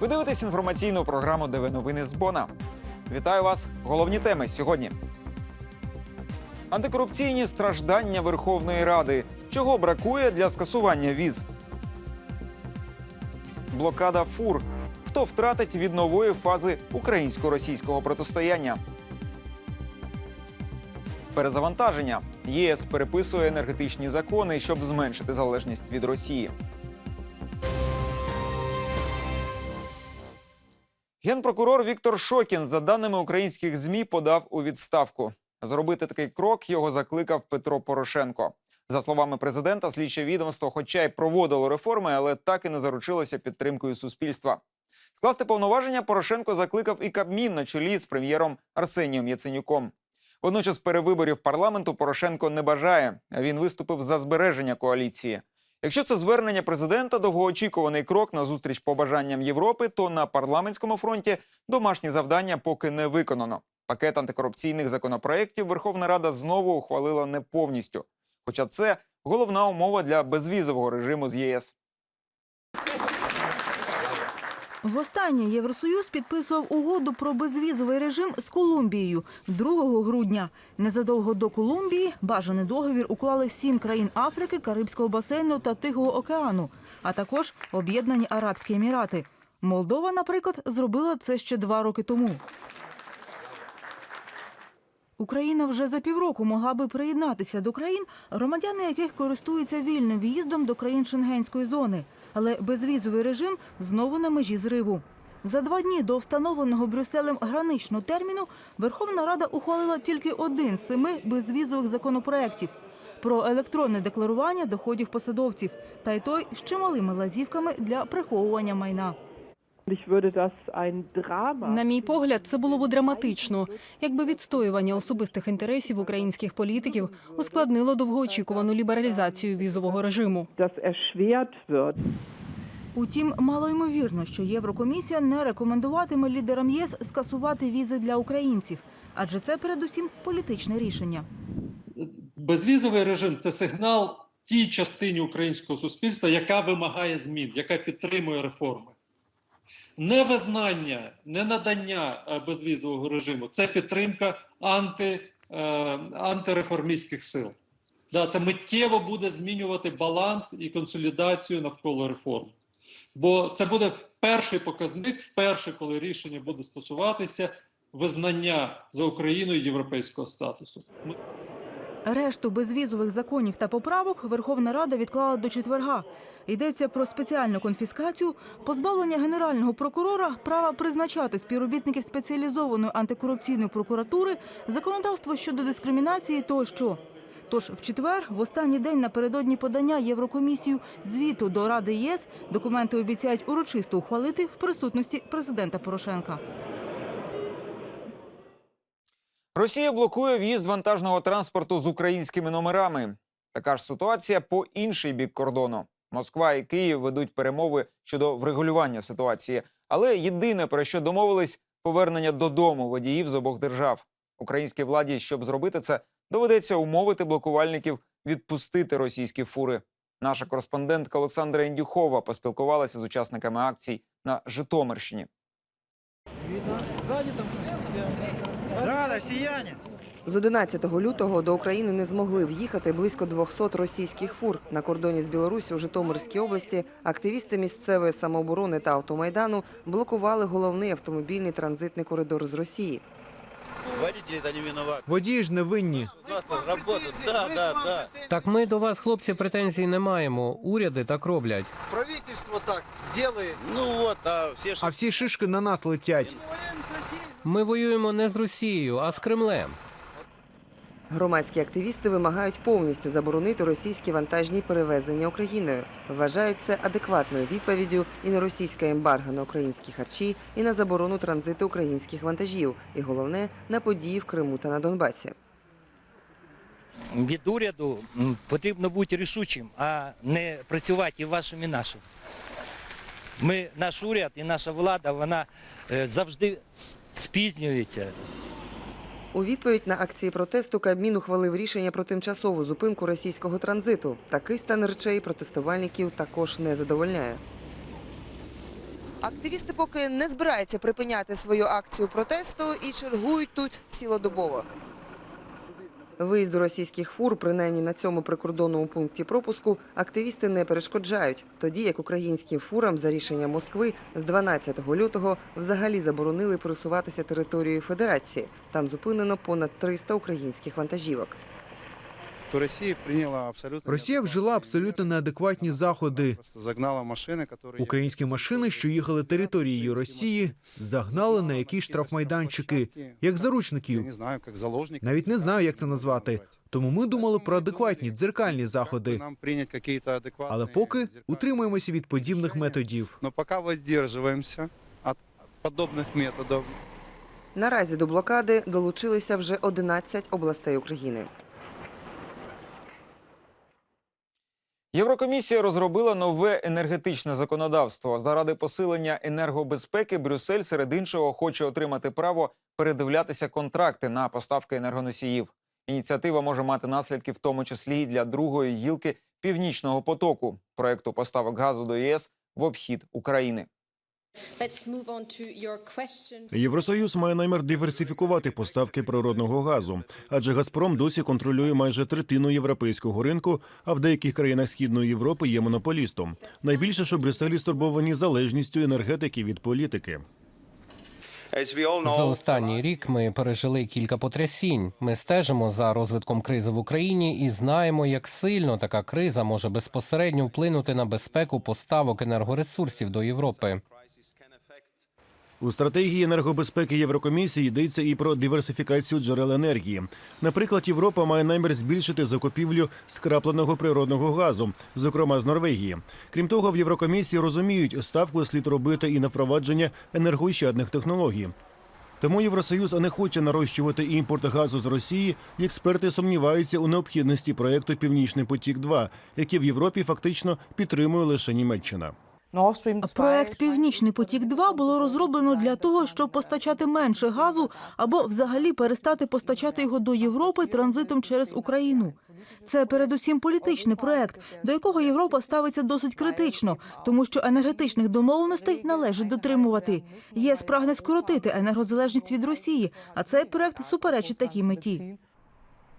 Ви дивитесь інформаційну програму ДВ новини з Бона. Вітаю вас! Головні теми сьогодні. Антикорупційні страждання Верховної Ради. Чого бракує для скасування віз? Блокада фур. Хто втратить від нової фази українсько-російського протистояння? Перезавантаження. ЄС переписує енергетичні закони, щоб зменшити залежність від Росії. Генпрокурор Віктор Шокін, за даними українських змі, подав у відставку. Зробити такий крок його закликав Петро Порошенко. За словами президента, слідче відомство, хоча й проводило реформи, але так і не заручилося підтримкою суспільства. Скласти повноваження Порошенко закликав і Кабмін на чолі з прем'єром Арсенієм Яценюком. Водночас перевиборів парламенту Порошенко не бажає. Він виступив за збереження коаліції. Якщо це звернення президента, довгоочікуваний крок на зустріч побажанням Європи, то на парламентському фронті домашні завдання поки не виконано. Пакет антикорупційних законопроєктів Верховна Рада знову ухвалила не повністю. Хоча це головна умова для безвізового режиму з ЄС. Востаннє Євросоюз підписував угоду про безвізовий режим з Колумбією 2 грудня. Незадовго до Колумбії бажаний договір уклали сім країн Африки, Карибського басейну та Тихого океану, а також Об'єднані Арабські Емірати. Молдова, наприклад, зробила це ще два роки тому. Україна вже за півроку могла би приєднатися до країн, громадяни яких користуються вільним в'їздом до країн Шенгенської зони. Але безвізовий режим знову на межі зриву. За два дні до встановленого Брюсселем граничного терміну Верховна Рада ухвалила тільки один з семи безвізових законопроєктів про електронне декларування доходів посадовців, та й той з чималими лазівками для приховування майна. На мій погляд, це було б драматично, якби відстоювання особистих інтересів українських політиків ускладнило довгоочікувану лібералізацію візового режиму. Утім, малоймовірно, що Єврокомісія не рекомендуватиме лідерам ЄС скасувати візи для українців, адже це передусім політичне рішення. безвізовий режим це сигнал тій частині українського суспільства, яка вимагає змін, яка підтримує реформи. Невизнання, ненадання е, безвізового режиму це підтримка анти, е, антиреформістських сил. Да, це миттєво буде змінювати баланс і консолідацію навколо реформ. Бо це буде перший показник, вперше, коли рішення буде стосуватися визнання за Україною європейського статусу. Решту безвізових законів та поправок Верховна Рада відклала до четверга. Йдеться про спеціальну конфіскацію, позбавлення генерального прокурора права призначати співробітників спеціалізованої антикорупційної прокуратури, законодавство щодо дискримінації тощо. Тож в четвер, в останній день напередодні подання Єврокомісію звіту до Ради ЄС, документи обіцяють урочисто ухвалити в присутності президента Порошенка. Росія блокує в'їзд вантажного транспорту з українськими номерами. Така ж ситуація по інший бік кордону. Москва і Київ ведуть перемови щодо врегулювання ситуації. Але єдине про що домовились повернення додому водіїв з обох держав. Українській владі, щоб зробити це, доведеться умовити блокувальників відпустити російські фури. Наша кореспондентка Олександра Індюхова поспілкувалася з учасниками акцій на Житомирщині. З 11 лютого до України не змогли в'їхати близько 200 російських фур. На кордоні з Білорусі у Житомирській області активісти місцевої самооборони та автомайдану блокували головний автомобільний транзитний коридор з Росії. Водії ж не винні. Так ми до вас, хлопці, претензій не маємо. Уряди так роблять. Правительство так делает. Ну вот, а все ж... А всі шишки на нас летять. Ми воюємо не з Росією, а з Кремлем. Громадські активісти вимагають повністю заборонити російські вантажні перевезення Україною. Вважають це адекватною відповіддю і на російське ембарго на українські харчі, і на заборону транзиту українських вантажів, і головне на події в Криму та на Донбасі. від уряду потрібно бути рішучим, а не працювати і вашим, і нашим. Ми, наш уряд і наша влада, вона е, завжди спізнюється. У відповідь на акції протесту Кабмін ухвалив рішення про тимчасову зупинку російського транзиту. Такий стан речей протестувальників також не задовольняє. Активісти поки не збираються припиняти свою акцію протесту і чергують тут цілодобово. Виїзду російських фур, принаймні на цьому прикордонному пункті пропуску, активісти не перешкоджають, тоді як українським фурам за рішенням Москви з 12 лютого взагалі заборонили пересуватися територією Федерації. Там зупинено понад 300 українських вантажівок То Россия приняла абсолютно... Росія вжила абсолютно неадекватні заходи. Просто загнала машины, которые... Українські машини, що їхали територією Росії, загнали на якісь штрафмайданчики, як Я заручників. не знаю, как заложник. Навіть не знаю, як це назвати. Тому ми думали про адекватні дзеркальні заходи. Нам принять какие-то адекватные... Але поки зеркальные утримуємося від подібних решения. методів. Но пока воздерживаемся от подобных методов. Наразі до блокади долучилися вже 11 областей України. Єврокомісія розробила нове енергетичне законодавство. Заради посилення енергобезпеки Брюссель серед іншого хоче отримати право передивлятися контракти на поставки енергоносіїв. Ініціатива може мати наслідки, в тому числі і для другої гілки північного потоку проекту поставок газу до ЄС в обхід України. Євросоюз має намір диверсифікувати поставки природного газу, адже Газпром досі контролює майже третину європейського ринку, а в деяких країнах східної Європи є монополістом. Найбільше, що Брюсселі стурбовані залежністю енергетики від політики. За останній рік ми пережили кілька потрясінь. Ми стежимо за розвитком кризи в Україні і знаємо, як сильно така криза може безпосередньо вплинути на безпеку поставок енергоресурсів до Європи. У стратегії енергобезпеки Єврокомісії йдеться і про диверсифікацію джерел енергії. Наприклад, Європа має намір збільшити закупівлю скрапленого природного газу, зокрема з Норвегії. Крім того, в Єврокомісії розуміють, ставку слід робити і на впровадження енергоощадних технологій. Тому Євросоюз не хоче нарощувати імпорт газу з Росії, експерти сумніваються у необхідності проекту Північний потік 2 який в Європі фактично підтримує лише Німеччина. Проект Північний потік 2 було розроблено для того, щоб постачати менше газу або взагалі перестати постачати його до Європи транзитом через Україну. Це передусім політичний проект, до якого Європа ставиться досить критично, тому що енергетичних домовленостей належить дотримувати. ЄС прагне скоротити енергозалежність від Росії, а цей проект суперечить такій меті.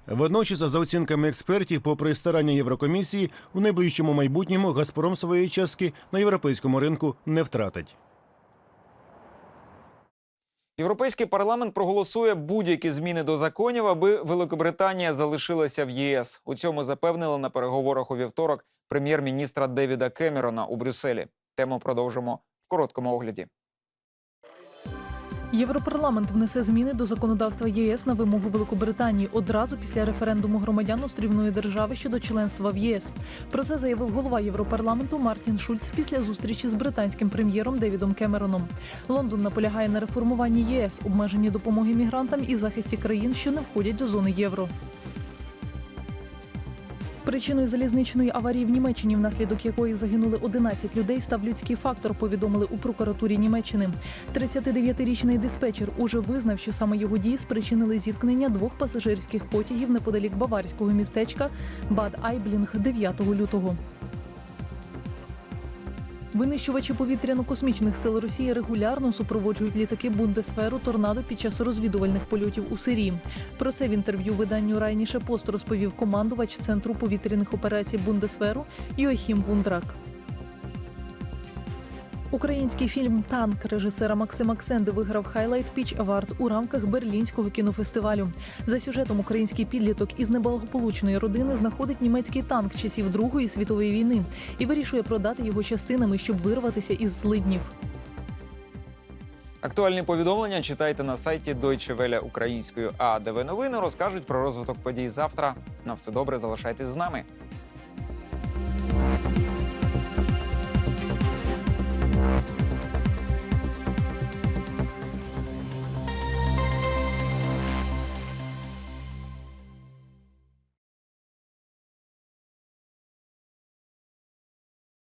Водночас, за оцінками експертів, попри старання Єврокомісії, у найближчому майбутньому Газпром своєї частки на європейському ринку не втратить. Європейський парламент проголосує будь-які зміни до законів, аби Великобританія залишилася в єС. У цьому запевнили на переговорах у вівторок прем'єр-міністра Девіда Кемерона у Брюсселі. Тему продовжимо в короткому огляді. Європарламент внесе зміни до законодавства ЄС на вимогу Великобританії одразу після референдуму громадян острівної держави щодо членства в ЄС. Про це заявив голова Європарламенту Мартін Шульц після зустрічі з британським прем'єром Девідом Кемероном. Лондон наполягає на реформуванні ЄС, обмеженні допомоги мігрантам і захисті країн, що не входять до зони євро. Причиною залізничної аварії в Німеччині, внаслідок якої загинули 11 людей, став людський фактор. Повідомили у прокуратурі Німеччини. 39-річний диспетчер уже визнав, що саме його дії спричинили зіткнення двох пасажирських потягів неподалік баварського містечка Бад Айблінг 9 лютого. Винищувачі повітряно-космічних сил Росії регулярно супроводжують літаки Бундесферу торнадо під час розвідувальних польотів у Сирії. Про це в інтерв'ю виданню Райніше Пост розповів командувач центру повітряних операцій Бундесферу Йоахім Вундрак. Український фільм Танк режисера Максима Ксенди виграв Highlight Pitch Award у рамках Берлінського кінофестивалю. За сюжетом український підліток із неблагополучної родини знаходить німецький танк часів Другої світової війни і вирішує продати його частинами, щоб вирватися із злиднів. Актуальні повідомлення читайте на сайті Deutsche Welle українською. А ДВ новини розкажуть про розвиток подій завтра. На все добре, залишайтесь з нами.